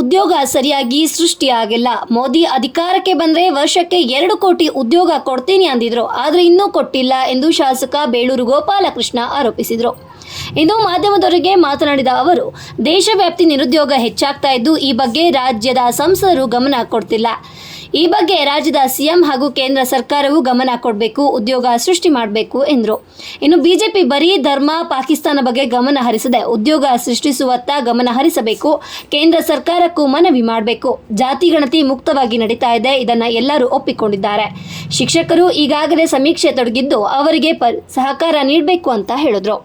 ಉದ್ಯೋಗ ಸರಿಯಾಗಿ ಸೃಷ್ಟಿಯಾಗಿಲ್ಲ. ಮೋದಿ ಅಧಿಕಾರಕ್ಕೆ ಬಂದ್ರೆ ವರ್ಷಕ್ಕೆ ಎರಡು ಕೋಟಿ ಉದ್ಯೋಗ ಕೊಡ್ತೀನಿ ಅಂದಿದ್ರು. ಆದ್ರೆ ಇನ್ನೂ ಕೊಟ್ಟಿಲ್ಲ ಎಂದು ಶಾಸಕ ಬೇಳೂರು ಗೋಪಾಲಕೃಷ್ಣ ಆರೋಪಿಸಿದರು. ಇಂದು ಮಾಧ್ಯಮದವರಿಗೆ ಮಾತನಾಡಿದ ಅವರು ದೇಶವ್ಯಾಪ್ತಿ ನಿರುದ್ಯೋಗ ಹೆಚ್ಚಾಗ್ತಾ ಇದ್ದು ಈ ಬಗ್ಗೆ ರಾಜ್ಯದ ಸಂಸದರು ಗಮನ ಕೊಡ್ತಿಲ್ಲ. ಈ ಬಗ್ಗೆ ರಾಜ್ಯದ ಸಿಎಂ ಹಾಗೂ ಕೇಂದ್ರ ಸರ್ಕಾರವು ಗಮನ ಕೊಡಬೇಕು, ಉದ್ಯೋಗ ಸೃಷ್ಟಿ ಮಾಡಬೇಕು ಎಂದರು. ಇನ್ನು ಬಿಜೆಪಿ ಬರೀ ಧರ್ಮ ಪಾಕಿಸ್ತಾನ ಬಗ್ಗೆ ಗಮನ ಹರಿಸದೆ ಉದ್ಯೋಗ ಸೃಷ್ಟಿಸುವತ್ತ ಗಮನ ಹರಿಸಬೇಕು, ಕೇಂದ್ರ ಸರ್ಕಾರಕ್ಕೂ ಮನವಿ ಮಾಡಬೇಕು. ಜಾತಿ ಗಣತಿ ಮುಕ್ತವಾಗಿ ನಡೀತಾ ಇದೆ, ಇದನ್ನು ಎಲ್ಲರೂ ಒಪ್ಪಿಕೊಂಡಿದ್ದಾರೆ. ಶಿಕ್ಷಕರು ಈಗಾಗಲೇ ಸಮೀಕ್ಷೆ ತೊಡಗಿದ್ದು ಅವರಿಗೆ ಸಹಕಾರ ನೀಡಬೇಕು ಅಂತ ಹೇಳಿದ್ರು.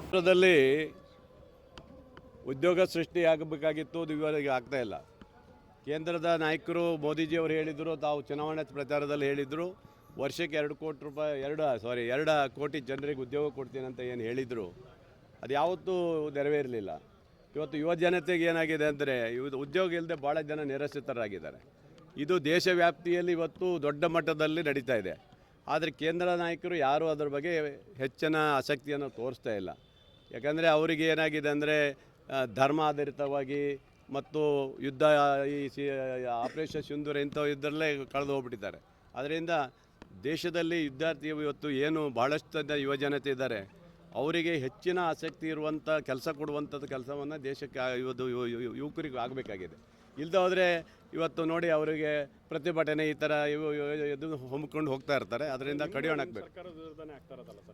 ಉದ್ಯೋಗ ಸೃಷ್ಟಿ ಆಗಬೇಕಾಗಿತ್ತು ಅದು ಇವರಿಗೆ ಆಗ್ತಾ ಇಲ್ಲ. ಕೇಂದ್ರದ ನಾಯಕರು ಮೋದಿಜಿಯವರು ಹೇಳಿದರು, ತಾವು ಚುನಾವಣೆ ಪ್ರಚಾರದಲ್ಲಿ ಹೇಳಿದರು. ವರ್ಷಕ್ಕೆ ಎರಡು ಕೋಟಿ ರೂಪಾಯಿ, ಎರಡು ಸಾರಿ ಎರಡು ಕೋಟಿ ಜನರಿಗೆ ಉದ್ಯೋಗ ಕೊಡ್ತೀನಿ ಅಂತ ಏನು ಹೇಳಿದರು. ಅದು ಯಾವತ್ತೂ ನೆರವೇರಲಿಲ್ಲ. ಇವತ್ತು ಯುವ ಜನತೆಗೆ ಏನಾಗಿದೆ ಅಂದರೆ ಇವತ್ತು ಉದ್ಯೋಗ ಇಲ್ಲದೆ ಭಾಳ ಜನ ನಿರಸಿತರಾಗಿದ್ದಾರೆ ಇದು ದೇಶವ್ಯಾಪ್ತಿಯಲ್ಲಿ ಇವತ್ತು ದೊಡ್ಡ ಮಟ್ಟದಲ್ಲಿ ನಡೀತಾ ಇದೆ. ಆದರೆ ಕೇಂದ್ರ ನಾಯಕರು ಯಾರೂ ಅದರ ಬಗ್ಗೆ ಹೆಚ್ಚಿನ ಆಸಕ್ತಿಯನ್ನು ತೋರಿಸ್ತಾ ಇಲ್ಲ. ಯಾಕಂದರೆ ಅವರಿಗೆ ಏನಾಗಿದೆ ಅಂದರೆ ಧರ್ಮ ಆಧಾರಿತವಾಗಿ ಮತ್ತು ಯುದ್ಧ ಈ ಸಿ ಆಪರೇಷನ್ ಸಿಂಧೂರ ಇಂಥವು ಇದರಲ್ಲೇ ಕಳೆದು ಹೋಗ್ಬಿಟ್ಟಿದ್ದಾರೆ. ಅದರಿಂದ ದೇಶದಲ್ಲಿ ವಿದ್ಯಾರ್ಥಿ ಇವತ್ತು ಏನು ಭಾಳಷ್ಟು ಯುವಜನತೆ ಇದ್ದಾರೆ. ಅವರಿಗೆ ಹೆಚ್ಚಿನ ಆಸಕ್ತಿ ಇರುವಂಥ ಕೆಲಸ ಕೊಡುವಂಥದ್ದು ಕೆಲಸವನ್ನು ದೇಶಕ್ಕೆ ಇವತ್ತು ಯುವಕರಿಗೆ ಆಗಬೇಕಾಗಿದೆ. ಇಲ್ಲದೋದ್ರೆ ಇವತ್ತು ನೋಡಿ ಅವರಿಗೆ ಪ್ರತಿಭಟನೆ ಈ ಥರ ಇವು ಇವು- ಇದು ಹೊಮ್ಕೊಂಡು ಹೋಗ್ತಾ ಇರ್ತಾರೆ. ಅದರಿಂದ ಕಡಿಯೋಣ ಹಾಕ್ಬೇಕು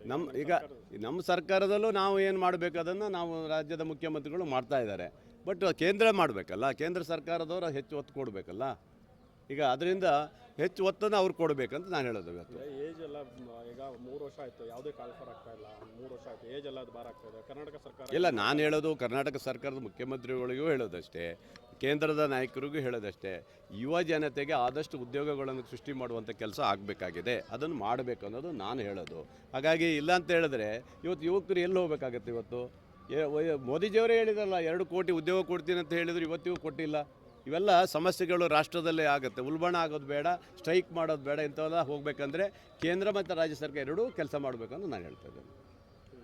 ನಮ್ಮ ಈಗ ನಮ್ಮ ಸರ್ಕಾರದಲ್ಲೂ ನಾವು ಏನು ಮಾಡಬೇಕು ಅದನ್ನು ನಾವು ರಾಜ್ಯದ ಮುಖ್ಯಮಂತ್ರಿಗಳು ಮಾಡ್ತಾ ಇದ್ದಾರೆ. ಬಟ್ ಕೇಂದ್ರ ಮಾಡಬೇಕಲ್ಲ ಕೇಂದ್ರ ಸರ್ಕಾರದವರು ಹೆಚ್ಚು ಒತ್ತು ಕೊಡಬೇಕಲ್ಲ. ಈಗ ಅದರಿಂದ ಹೆಚ್ಚು ಒತ್ತನ್ನು ಅವ್ರು ಕೊಡಬೇಕಂತ ನಾನು ಹೇಳೋದು ಇವತ್ತು. ಏಜ್ ಎಲ್ಲ ಈಗ ಮೂರು ವರ್ಷ ಆಯಿತು ಯಾವುದೇ ಕಾಲ್ಫರ್ ಆಗ್ತಾ ಇಲ್ಲ. ಮೂರು ವರ್ಷ ಆಯಿತು ಏಜ್ ಎಲ್ಲ ಅದು ಬಾರ ಆಗ್ತಾ ಇದೆ. ಕರ್ನಾಟಕ ಸರ್ಕಾರ ಇಲ್ಲ ನಾನು ಹೇಳೋದು ಕರ್ನಾಟಕ ಸರ್ಕಾರದ ಮುಖ್ಯಮಂತ್ರಿಗಳಿಗೂ ಹೇಳೋದಷ್ಟೇ ಕೇಂದ್ರದ ನಾಯಕರಿಗೂ ಹೇಳೋದಷ್ಟೇ. ಯುವ ಜನತೆಗೆ ಆದಷ್ಟು ಉದ್ಯೋಗಗಳನ್ನು ಸೃಷ್ಟಿ ಮಾಡುವಂಥ ಕೆಲಸ ಆಗಬೇಕಾಗಿದೆ. ಅದನ್ನು ಮಾಡಬೇಕು ಅನ್ನೋದು ನಾನು ಹೇಳೋದು. ಹಾಗಾಗಿ ಇಲ್ಲ ಅಂತ ಹೇಳಿದ್ರೆ ಇವತ್ತು ಯುವಕರು ಎಲ್ಲಿ ಹೋಗ್ಬೇಕಾಗತ್ತೆ ಇವತ್ತು? ಮೋದಿಜಿಯವರೇ ಹೇಳಿದಲ್ಲ ಎರಡು ಕೋಟಿ ಉದ್ಯೋಗ ಕೊಡ್ತೀನಿ ಅಂತ ಹೇಳಿದ್ರು ಇವತ್ತಿಗೂ ಕೊಟ್ಟಿಲ್ಲ. ಇವೆಲ್ಲ ಸಮಸ್ಯೆಗಳು ರಾಷ್ಟ್ರದಲ್ಲೇ ಆಗುತ್ತೆ. ಉಲ್ಬಣ ಆಗೋದು ಬೇಡ ಸ್ಟ್ರೈಕ್ ಮಾಡೋದು ಬೇಡ ಇಂಥವೆಲ್ಲ ಹೋಗಬೇಕಂದ್ರೆ ಕೇಂದ್ರ ಮತ್ತು ರಾಜ್ಯ ಸರ್ಕಾರ ಎರಡೂ ಕೆಲಸ ಮಾಡಬೇಕಂತ ನಾನು ಹೇಳ್ತಾ ಇದ್ದೇನೆ.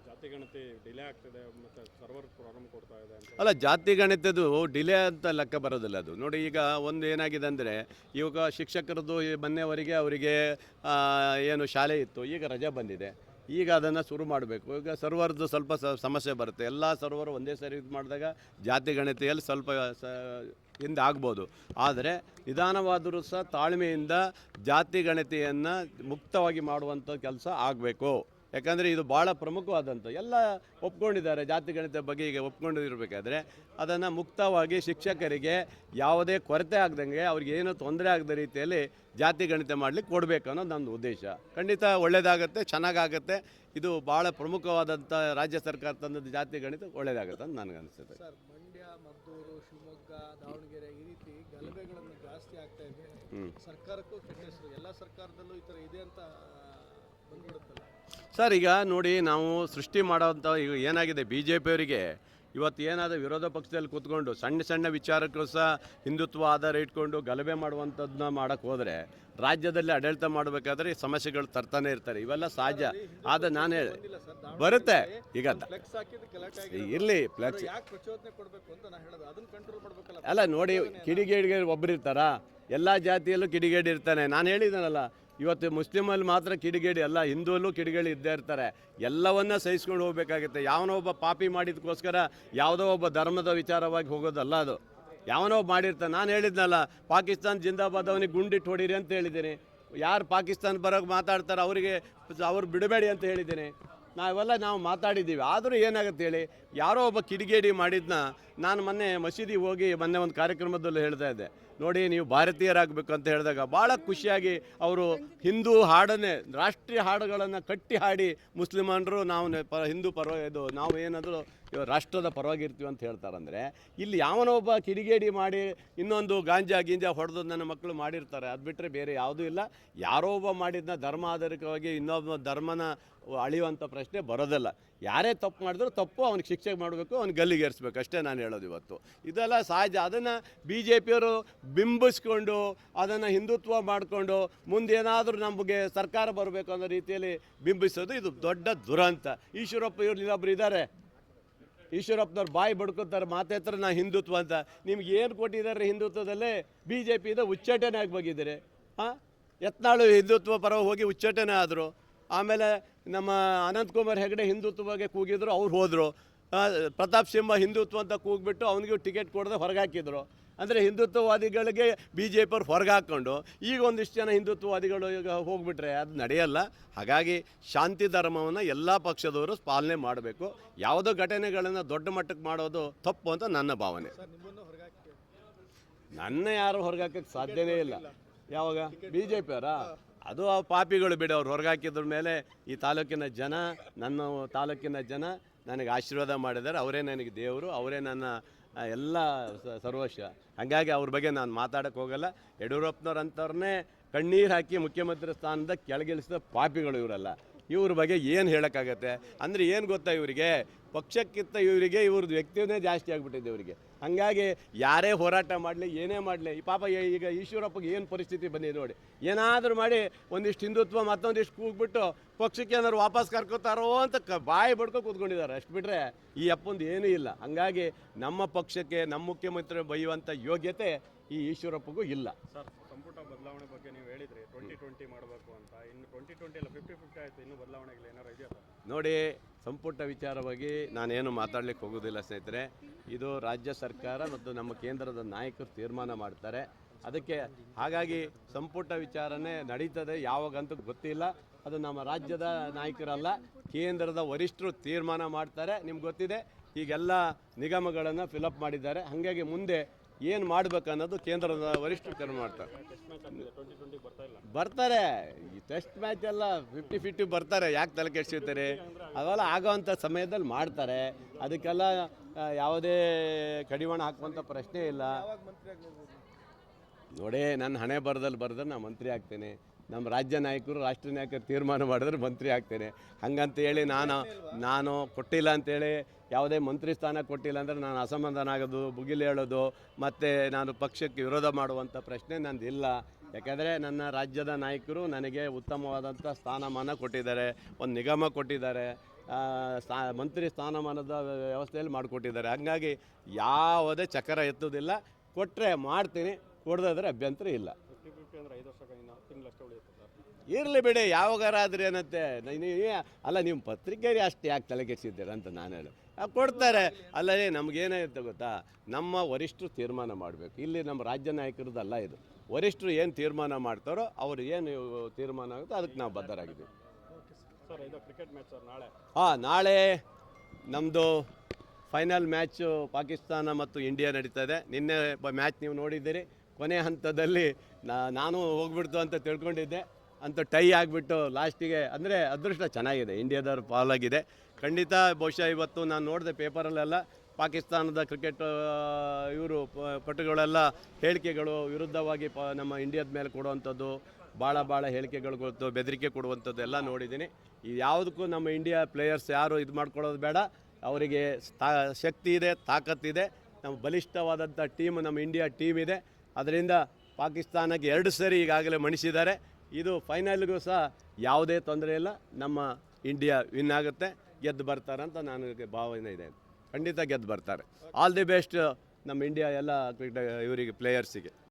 ಜಾತಿ ಗಣತಿ ಡಿಲೇ ಆಗ್ತಿದೆ ಮತ್ತು ಸರ್ವರ್ ಪ್ರಾಬ್ಲಮ್ ಕೊಡ್ತಾ ಇದೆ ಅಲ್ಲ ಜಾತಿ ಗಣಿತದ್ದು ಡಿಲೇ ಅಂತ ಲೆಕ್ಕ ಬರೋದಿಲ್ಲ ಅದು. ನೋಡಿ ಈಗ ಒಂದು ಏನಾಗಿದೆ ಅಂದರೆ ಇವಾಗ ಶಿಕ್ಷಕರದ್ದು ಮೊನ್ನೆವರೆಗೆ ಅವರಿಗೆ ಏನು ಶಾಲೆ ಇತ್ತು ಈಗ ರಜೆ ಬಂದಿದೆ. ಈಗ ಅದನ್ನು ಶುರು ಮಾಡಬೇಕು. ಈಗ ಸರ್ವರ್ದು ಸ್ವಲ್ಪ ಸಮಸ್ಯೆ ಬರುತ್ತೆ. ಎಲ್ಲ ಸರ್ವರ್ ಒಂದೇ ಸರಿ ಇದು ಮಾಡಿದಾಗ ಜಾತಿ ಗಣತಿಯಲ್ಲಿ ಸ್ವಲ್ಪ ಸ ಹಿಂದೆ ಆಗ್ಬೋದು. ಆದರೆ ನಿಧಾನವಾದರೂ ಸಹ ತಾಳ್ಮೆಯಿಂದ ಜಾತಿ ಗಣತಿಯನ್ನು ಮುಕ್ತವಾಗಿ ಮಾಡುವಂಥ ಕೆಲಸ ಆಗಬೇಕು. ಯಾಕಂದರೆ ಇದು ಭಾಳ ಪ್ರಮುಖವಾದಂಥ ಎಲ್ಲ ಒಪ್ಕೊಂಡಿದ್ದಾರೆ ಜಾತಿ ಗಣಿತ ಬಗ್ಗೆ ಈಗ ಒಪ್ಕೊಂಡಿರಬೇಕಾದ್ರೆ ಅದನ್ನು ಮುಕ್ತವಾಗಿ ಶಿಕ್ಷಕರಿಗೆ ಯಾವುದೇ ಕೊರತೆ ಆಗ್ದಂಗೆ ಅವ್ರಿಗೆ ಏನು ತೊಂದರೆ ಆಗದ ರೀತಿಯಲ್ಲಿ ಜಾತಿ ಗಣಿತ ಮಾಡಲಿಕ್ಕೆ ಕೊಡಬೇಕು ಅನ್ನೋದು ನನ್ನ ಉದ್ದೇಶ. ಖಂಡಿತ ಒಳ್ಳೆಯದಾಗತ್ತೆ ಚೆನ್ನಾಗಾಗತ್ತೆ. ಇದು ಭಾಳ ಪ್ರಮುಖವಾದಂಥ ರಾಜ್ಯ ಸರ್ಕಾರ ತಂದದ್ದು ಜಾತಿ ಗಣಿತ ಒಳ್ಳೆಯದಾಗತ್ತೆ ಅಂತ ನನಗೆ ಅನಿಸುತ್ತೆ ಸರ್ ಮಂಡ್ಯ ಮದ್ದೂರು ಶಿವಮೊಗ್ಗ ದಾವಣಗೆರೆ ಈ ರೀತಿ ಗಲಭೆಗಳನ್ನು ಜಾಸ್ತಿ ಆಗ್ತಾ ಇದೆ. ಸರ್ಕಾರಕ್ಕೂ ಎಲ್ಲ ಸರ್ಕಾರದಲ್ಲೂ ಈ ಥರ ಇದೆ ಅಂತ ಬಂದ್ಬಿಡುತ್ತಲ್ಲ. ಸರ್, ಈಗ ನೋಡಿ ನಾವು ಸೃಷ್ಟಿ ಮಾಡೋವಂಥ ಈಗ ಏನಾಗಿದೆ? ಬಿ ಜೆ ಪಿಯವರಿಗೆ ಇವತ್ತು ಏನಾದರೂ ವಿರೋಧ ಪಕ್ಷದಲ್ಲಿ ಕೂತ್ಕೊಂಡು ಸಣ್ಣ ಸಣ್ಣ ವಿಚಾರಕ್ಕೂ ಸಹ ಹಿಂದುತ್ವ ಆಧಾರ ಇಟ್ಕೊಂಡು ಗಲಭೆ ಮಾಡುವಂಥದ್ದನ್ನ ಮಾಡೋಕ್ಕೆ ಹೋದರೆ ರಾಜ್ಯದಲ್ಲಿ ಆಡಳಿತ ಮಾಡಬೇಕಾದ್ರೆ ಸಮಸ್ಯೆಗಳು ತರ್ತಾನೆ ಇರ್ತಾರೆ. ಇವೆಲ್ಲ ಸಹಜ. ಆದರೆ ನಾನು ಹೇಳಿ, ಬರುತ್ತೆ ಈಗ ಫ್ಲೆಕ್ಸ್ ಇರಲಿ ಮಾಡ್ಬೇಕಲ್ಲ ಅಲ್ಲ, ನೋಡಿ, ಕಿಡಿಗೇಡಿಗೆ ಒಬ್ಬರಿರ್ತಾರ ಎಲ್ಲ ಜಾತಿಯಲ್ಲೂ ಕಿಡಿಗೇಡಿ ಇರ್ತಾನೆ. ನಾನು ಹೇಳಿದ್ದೀನಲ್ಲ ಇವತ್ತು ಮುಸ್ಲಿಮಲ್ಲಿ ಮಾತ್ರ ಕಿಡಿಗೇಡಿ ಅಲ್ಲ, ಹಿಂದೂಲ್ಲೂ ಕಿಡಿಗೇಡಿ ಇದ್ದೇ ಇರ್ತಾರೆ. ಎಲ್ಲವನ್ನ ಸಹಿಸ್ಕೊಂಡು ಹೋಗಬೇಕಾಗುತ್ತೆ. ಯಾವನೋ ಒಬ್ಬ ಪಾಪಿ ಮಾಡಿದಕ್ಕೋಸ್ಕರ ಯಾವುದೋ ಒಬ್ಬ ಧರ್ಮದ ವಿಚಾರವಾಗಿ ಹೋಗೋದಲ್ಲ ಅದು. ಯಾವನೋ ಮಾಡಿರ್ತಾನೆ. ನಾನು ಹೇಳಿದ್ನಲ್ಲ, ಪಾಕಿಸ್ತಾನ ಜಿಂದಾಬಾದ್ ಅವನಿಗೆ ಗುಂಡಿಟ್ಟು ಹೊಡೀರಿ ಅಂತ ಹೇಳಿದ್ದೀನಿ. ಯಾರು ಪಾಕಿಸ್ತಾನ ಬರೋಕ್ಕೆ ಮಾತಾಡ್ತಾರೆ ಅವರಿಗೆ ಅವ್ರು ಬಿಡಬೇಡಿ ಅಂತ ಹೇಳಿದ್ದೀನಿ. ನಾವೆಲ್ಲ ನಾವು ಮಾತಾಡಿದ್ದೀವಿ. ಆದರೂ ಏನಾಗುತ್ತೆ ಹೇಳಿ, ಯಾರೋ ಒಬ್ಬ ಕಿಡಿಗೇಡಿ ಮಾಡಿದ್ನ, ನಾನು ಮೊನ್ನೆ ಮಸೀದಿ ಹೋಗಿ ಮೊನ್ನೆ ಒಂದು ಕಾರ್ಯಕ್ರಮದಲ್ಲಿ ಹೇಳ್ತಾ ಇದ್ದೆ. ನೋಡಿ, ನೀವು ಭಾರತೀಯರಾಗಬೇಕು ಅಂತ ಹೇಳಿದಾಗ ಭಾಳ ಖುಷಿಯಾಗಿ ಅವರು ಹಿಂದೂ ಹಾಡನ್ನೇ, ರಾಷ್ಟ್ರೀಯ ಹಾಡುಗಳನ್ನು ಕಟ್ಟಿ ಹಾಡಿ ಮುಸ್ಲಿಮಾನರು ನಾವು ಪ, ಹಿಂದೂ ಪರವಾಗಿ ಇದು ನಾವು ಏನಾದರೂ ರಾಷ್ಟ್ರದ ಪರವಾಗಿರ್ತೀವಿ ಅಂತ ಹೇಳ್ತಾರಂದರೆ, ಇಲ್ಲಿ ಯಾವನೋ ಒಬ್ಬ ಕಿಡಿಗೇಡಿ ಮಾಡಿ ಇನ್ನೊಂದು ಗಾಂಜಾ ಗಿಂಜಾ ಹೊಡೆದು ನನ್ನ ಮಕ್ಕಳು ಮಾಡಿರ್ತಾರೆ. ಅದು ಬಿಟ್ಟರೆ ಬೇರೆ ಯಾವುದೂ ಇಲ್ಲ. ಯಾರೋ ಒಬ್ಬ ಮಾಡಿದ್ನ ಧರ್ಮ ಆಧಾರಿತವಾಗಿ ಇನ್ನೊಬ್ಬ ಧರ್ಮನ ಅಳಿಯುವಂಥ ಪ್ರಶ್ನೆ ಬರೋದಿಲ್ಲ. ಯಾರೇ ತಪ್ಪು ಮಾಡಿದ್ರು ತಪ್ಪು, ಅವ್ನಿಗೆ ಶಿಕ್ಷೆ ಮಾಡಬೇಕು, ಅವ್ನಿಗೆ ಗಲ್ಲಿಗೇರಿಸ್ಬೇಕು ಅಷ್ಟೇ ನಾನು ಹೇಳೋದು ಇವತ್ತು. ಇದೆಲ್ಲ ಸಹಜ ಅದನ್ನು ಬಿ ಜೆ ಪಿಯವರು ಬಿಂಬಿಸ್ಕೊಂಡು, ಅದನ್ನು ಹಿಂದುತ್ವ ಮಾಡಿಕೊಂಡು ಮುಂದೇನಾದರೂ ನಮಗೆ ಸರ್ಕಾರ ಬರಬೇಕು ಅನ್ನೋ ರೀತಿಯಲ್ಲಿ ಬಿಂಬಿಸೋದು ಇದು ದೊಡ್ಡ ದುರಂತ. ಈಶ್ವರಪ್ಪ ಇವ್ರು ಇಲ್ಲೊಬ್ರು ಇದ್ದಾರೆ ಈಶ್ವರಪ್ಪನವ್ರು ಬಾಯಿ ಬಡ್ಕೋತಾರೆ ಮಾತಾಡ್ತಾರೆ ನಾ ಹಿಂದುತ್ವ ಅಂತ. ನಿಮ್ಗೆ ಏನು ಕೊಟ್ಟಿದ್ದಾರೆ ಹಿಂದುತ್ವದಲ್ಲೇ ಬಿ ಜೆ ಪಿಯಿಂದ ಉಚ್ಚಾಟನೆ ಆಗಿ ಹೋಗಿದ್ದೀರಿ ಹಾಂ? ಎತ್ನಾಳು ಹಿಂದುತ್ವ ಪರ ಹೋಗಿ ಉಚ್ಚಾಟನೆ ಆದರು. ಆಮೇಲೆ ನಮ್ಮ ಅನಂತಕುಮಾರ್ ಹೆಗಡೆ ಹಿಂದುತ್ವ ಬಗ್ಗೆ ಕೂಗಿದ್ರು ಅವ್ರು ಹೋದರು. ಪ್ರತಾಪ್ ಸಿಂಹ ಹಿಂದುತ್ವ ಅಂತ ಕೂಗ್ಬಿಟ್ಟು ಅವನಿಗೆ ಟಿಕೆಟ್ ಕೊಡದೆ ಹೊರಗೆ ಹಾಕಿದ್ರು ಅಂದರೆ ಹಿಂದುತ್ವವಾದಿಗಳಿಗೆ ಬಿ ಜೆ ಪಿಯವ್ರು ಹೊರಗೆ ಹಾಕ್ಕೊಂಡು ಈಗ ಒಂದಿಷ್ಟು ಜನ ಹಿಂದುತ್ವವಾದಿಗಳು ಈಗ ಹೋಗ್ಬಿಟ್ರೆ ಅದು ನಡೆಯಲ್ಲ. ಹಾಗಾಗಿ ಶಾಂತಿ ಧರ್ಮವನ್ನು ಎಲ್ಲ ಪಕ್ಷದವರು ಪಾಲನೆ ಮಾಡಬೇಕು. ಯಾವುದೋ ಘಟನೆಗಳನ್ನು ದೊಡ್ಡ ಮಟ್ಟಕ್ಕೆ ಮಾಡೋದು ತಪ್ಪು ಅಂತ ನನ್ನ ಭಾವನೆ. ನನ್ನ ಯಾರು ಹೊರಗಾಕಕ್ಕೆ ಸಾಧ್ಯನೇ ಇಲ್ಲ. ಯಾವಾಗ? ಬಿ ಜೆ ಪಿಯವರ ಅದು ಆ ಪಾಪಿಗಳು ಬಿಡಿ, ಅವ್ರು ಹೊರಗಾಕಿದ್ರ ಮೇಲೆ ಈ ತಾಲೂಕಿನ ಜನ, ನನ್ನ ತಾಲೂಕಿನ ಜನ ನನಗೆ ಆಶೀರ್ವಾದ ಮಾಡಿದ್ದಾರೆ. ಅವರೇ ನನಗೆ ದೇವರು, ಅವರೇ ನನ್ನ ಎಲ್ಲ ಸರ್ವಶ ಹಾಗಾಗಿ ಅವ್ರ ಬಗ್ಗೆ ನಾನು ಮಾತಾಡಕ್ಕೆ ಹೋಗಲ್ಲ. ಯಡಿಯೂರಪ್ಪನವ್ರಂಥವ್ರನ್ನೇ ಕಣ್ಣೀರು ಹಾಕಿ ಮುಖ್ಯಮಂತ್ರಿ ಸ್ಥಾನದ ಕೆಳಗಿಳಿಸಿದ ಪಾಪಿಗಳು ಇವರಲ್ಲ. ಇವ್ರ ಬಗ್ಗೆ ಏನು ಹೇಳೋಕ್ಕಾಗತ್ತೆ? ಅಂದರೆ ಏನು ಗೊತ್ತಾ ಇವರಿಗೆ? ಪಕ್ಷಕ್ಕಿಂತ ಇವರಿಗೆ ಇವ್ರದ್ದು ವ್ಯಕ್ತಿನೇ ಜಾಸ್ತಿ ಆಗಿಬಿಟ್ಟಿದೆ ಇವರಿಗೆ. ಹಾಗಾಗಿ ಯಾರೇ ಹೋರಾಟ ಮಾಡಲಿ, ಏನೇ ಮಾಡಲಿ, ಈ ಪಾಪ ಈಗ ಈಶ್ವರಪ್ಪಗೆ ಏನು ಪರಿಸ್ಥಿತಿ ಬಂದಿದೆ ನೋಡಿ. ಏನಾದರೂ ಮಾಡಿ ಒಂದಿಷ್ಟು ಹಿಂದುತ್ವ ಮತ್ತೊಂದಿಷ್ಟು ಕೂಗ್ಬಿಟ್ಟು ಪಕ್ಷಕ್ಕೆ ಏನಾದ್ರು ವಾಪಸ್ ಕರ್ಕೋತಾರೋ ಅಂತ ಕ ಬಾಯಿ ಬಡ್ಕೊ ಕೂತ್ಕೊಂಡಿದ್ದಾರೆ. ಅಷ್ಟು ಬಿಟ್ಟರೆ ಈ ಅಪ್ಪಂದು ಏನೂ ಇಲ್ಲ. ಹಾಗಾಗಿ ನಮ್ಮ ಪಕ್ಷಕ್ಕೆ ನಮ್ಮ ಮುಖ್ಯಮಂತ್ರಿ ಬೈಯುವಂಥ ಯೋಗ್ಯತೆ ಈ ಈಶ್ವರಪ್ಪಗೂ ಇಲ್ಲ. ಸರ್ ಬದಲಾವಣೆ ಬಗ್ಗೆ ನೀವು ಹೇಳಿದ್ರಿ ಟ್ವೆಂಟಿ ಟ್ವೆಂಟಿ ಮಾಡಬೇಕು ಅಂತ. ಇನ್ನು ಟ್ವೆಂಟಿ ಟ್ವೆಂಟಿ ಎಲ್ಲ ಫಿಫ್ಟಿ ಫಿಫ್ಟಿ ಆಯಿತು ಇನ್ನೂ ಬದಲಾವಣೆಗಳು ಏನಾರು ಇದೆಯಾ ಸರ್? ನೋಡಿ ಸಂಪುಟ ವಿಚಾರವಾಗಿ ನಾನೇನು ಮಾತಾಡ್ಲಿಕ್ಕೆ ಹೋಗೋದಿಲ್ಲ ಸ್ನೇಹಿತರೆ. ಇದು ರಾಜ್ಯ ಸರ್ಕಾರ ಮತ್ತು ನಮ್ಮ ಕೇಂದ್ರದ ನಾಯಕರು ತೀರ್ಮಾನ ಮಾಡ್ತಾರೆ. ಅದಕ್ಕೆ ಹಾಗಾಗಿ ಸಂಪುಟ ವಿಚಾರನೆ ನಡೀತದೆ ಯಾವಾಗಂತೂ ಗೊತ್ತಿಲ್ಲ. ಅದು ನಮ್ಮ ರಾಜ್ಯದ ನಾಯಕರಲ್ಲ ಕೇಂದ್ರದ ವರಿಷ್ಠರು ತೀರ್ಮಾನ ಮಾಡ್ತಾರೆ ನಿಮ್ಗೆ ಗೊತ್ತಿದೆ. ಈಗೆಲ್ಲ ನಿಗಮಗಳನ್ನು ಫಿಲಪ್ ಮಾಡಿದ್ದಾರೆ. ಹಾಗಾಗಿ ಮುಂದೆ ಏನು ಮಾಡ್ಬೇಕು ಅನ್ನೋದು ಕೇಂದ್ರದ ವರಿಷ್ಠರು ತೀರ್ಮಾನ ಮಾಡ್ತಾರೆ. ಬರ್ತಾರೆ. ಈ ಟೆಸ್ಟ್ ಮ್ಯಾಚ್ ಎಲ್ಲ ಫಿಫ್ಟಿ ಫಿಫ್ಟಿ ಬರ್ತಾರೆ. ಯಾಕೆ ತಲೆ ಕೆಡಿಸಿರ್ತಾರೆ? ಅವೆಲ್ಲ ಆಗೋವಂಥ ಸಮಯದಲ್ಲಿ ಮಾಡ್ತಾರೆ. ಅದಕ್ಕೆಲ್ಲ ಯಾವುದೇ ಕಡಿವಾಣ ಹಾಕುವಂಥ ಪ್ರಶ್ನೆ ಇಲ್ಲ. ನೋಡಿ ನನ್ನ ಹಣೆ ಬರದಲ್ಲಿ ಬರೆದ್ರೆ ನಾನು ಮಂತ್ರಿ ಆಗ್ತೇನೆ. ನಮ್ಮ ರಾಜ್ಯ ನಾಯಕರು, ರಾಷ್ಟ್ರ ನಾಯಕರು ತೀರ್ಮಾನ ಮಾಡಿದ್ರೆ ಮಂತ್ರಿ ಆಗ್ತೇನೆ. ಹಂಗಂತ ಹೇಳಿ ನಾನು ನಾನು ಕೊಟ್ಟಿಲ್ಲ ಅಂತೇಳಿ ಯಾವುದೇ ಮಂತ್ರಿ ಸ್ಥಾನ ಕೊಟ್ಟಿಲ್ಲ ಅಂದರೆ ನಾನು ಅಸಮಾಧಾನ ಆಗೋದು ಬುಗಿಲು ಹೇಳೋದು, ಮತ್ತು ನಾನು ಪಕ್ಷಕ್ಕೆ ವಿರೋಧ ಮಾಡುವಂಥ ಪ್ರಶ್ನೆ ನಂದಿಲ್ಲ. ಯಾಕೆಂದರೆ ನನ್ನ ರಾಜ್ಯದ ನಾಯಕರು ನನಗೆ ಉತ್ತಮವಾದಂಥ ಸ್ಥಾನಮಾನ ಕೊಟ್ಟಿದ್ದಾರೆ, ಒಂದು ನಿಗಮ ಕೊಟ್ಟಿದ್ದಾರೆ ಸ್ಥಾ, ಮಂತ್ರಿ ಸ್ಥಾನಮಾನದ ವ್ಯವಸ್ಥೆಯಲ್ಲಿ ಮಾಡಿಕೊಟ್ಟಿದ್ದಾರೆ. ಹಾಗಾಗಿ ಯಾವುದೇ ಚಕ್ರ ಎತ್ತೋದಿಲ್ಲ ಕೊಟ್ಟರೆ ಮಾಡ್ತೀನಿ ಕೊಡದಾದ್ರೆ ಅಭ್ಯಂತರ ಇಲ್ಲ ಫಿಫ್ಟಿ ಫಿಫ್ಟಿ ಅಂದರೆ ಐದು ವರ್ಷಕ್ಕೆ ಇನ್ನು ಹತ್ತು ತಿಂಗಳಷ್ಟೇ ಉಳಿಯುತ್ತೆ ಸರ್ ಇರಲಿ ಬಿಡಿ ಯಾವಾಗಾರ ಆದ್ರೆ ಏನಂತೆ ನ- ಅಲ್ಲ ನೀವು ಪತ್ರಿಕೆಗೆ ಅಷ್ಟು ಯಾಕೆ ತಲೆ ಕೆಡಿಸಿದ್ದೀರ ಅಂತ ನಾನು ಹೇಳಿ. ಕೊಡ್ತಾರೆ? ಅಲ್ಲೇ ನಮಗೇನಾಗುತ್ತೆ ಗೊತ್ತಾ? ನಮ್ಮ ವರಿಷ್ಠರು ತೀರ್ಮಾನ ಮಾಡಬೇಕು. ಇಲ್ಲಿ ನಮ್ಮ ರಾಜ್ಯ ನಾಯಕರದ್ದಲ್ಲ ಇದು. ವರಿಷ್ಠರು ಏನು ತೀರ್ಮಾನ ಮಾಡ್ತಾರೋ ಅವ್ರು ಏನು ತೀರ್ಮಾನ ಆಗುತ್ತೋ ಅದಕ್ಕೆ ನಾವು ಬದ್ಧರಾಗಿದ್ದೀವಿ. ಸರ್ ಇದು ಕ್ರಿಕೆಟ್ ಮ್ಯಾಚ್ ಸರ್ ನಾಳೆ. ಹಾಂ ನಾಳೆ ನಮ್ಮದು ಫೈನಲ್ ಮ್ಯಾಚು ಪಾಕಿಸ್ತಾನ ಮತ್ತು ಇಂಡಿಯಾ ನಡೀತಾ ಇದೆ. ನಿನ್ನೆ ಮ್ಯಾಚ್ ನೀವು ನೋಡಿದ್ದೀರಿ. ಕೊನೆ ಹಂತದಲ್ಲಿ ನಾನು ಹೋಗ್ಬಿಡ್ತು ಅಂತ ತಿಳ್ಕೊಂಡಿದ್ದೆ. ಅಂತ ಟೈ ಆಗಿಬಿಟ್ಟು ಲಾಸ್ಟಿಗೆ, ಅಂದರೆ ಅದೃಷ್ಟ ಚೆನ್ನಾಗಿದೆ, ಇಂಡಿಯಾದವ್ರ ಪಾಲಾಗಿದೆ. ಖಂಡಿತ ಬಹುಶಃ ಇವತ್ತು ನಾನು ನೋಡಿದೆ ಪೇಪರಲ್ಲೆಲ್ಲ, ಪಾಕಿಸ್ತಾನದ ಕ್ರಿಕೆಟ್ ಇವರು ಪಟುಗಳೆಲ್ಲ ಹೇಳಿಕೆಗಳು ವಿರುದ್ಧವಾಗಿ ಪ, ನಮ್ಮ ಇಂಡಿಯಾದ ಮೇಲೆ ಕೊಡುವಂಥದ್ದು, ಭಾಳ ಭಾಳ ಹೇಳಿಕೆಗಳು ಕೊಡ್ತು, ಬೆದರಿಕೆ ಕೊಡುವಂಥದ್ದು ಎಲ್ಲ ನೋಡಿದ್ದೀನಿ. ಯಾವುದಕ್ಕೂ ನಮ್ಮ ಇಂಡಿಯಾ ಪ್ಲೇಯರ್ಸ್ ಯಾರು ಇದು ಮಾಡ್ಕೊಳ್ಳೋದು ಬೇಡ. ಅವರಿಗೆ ತಾ ಶಕ್ತಿ ಇದೆ ತಾಕತ್ತಿದೆ ನಮ್ಮ ಬಲಿಷ್ಠವಾದಂಥ ಟೀಮ್, ನಮ್ಮ ಇಂಡಿಯಾ ಟೀಮ್ ಇದೆ. ಅದರಿಂದ ಪಾಕಿಸ್ತಾನಕ್ಕೆ ಎರಡು ಸರಿ ಈಗಾಗಲೇ ಮಣಿಸಿದ್ದಾರೆ. ಇದು ಫೈನಲ್ಗೂ ಸಹ ಯಾವುದೇ ತೊಂದರೆ ಇಲ್ಲ. ನಮ್ಮ ಇಂಡಿಯಾ ವಿನ್ ಆಗುತ್ತೆ. ಗೆದ್ದು ಬರ್ತಾರೆ ಅಂತ ನನಗೆ ಭಾವನೆ ಇದೆ. ಖಂಡಿತ ಗೆದ್ದು ಬರ್ತಾರೆ. ಆಲ್ ದಿ ಬೆಸ್ಟ್ ನಮ್ಮ ಇಂಡಿಯಾ ಎಲ್ಲ ಕ್ರಿಕೆಟ್, ಇವರಿಗೆ ಪ್ಲೇಯರ್ಸಿಗೆ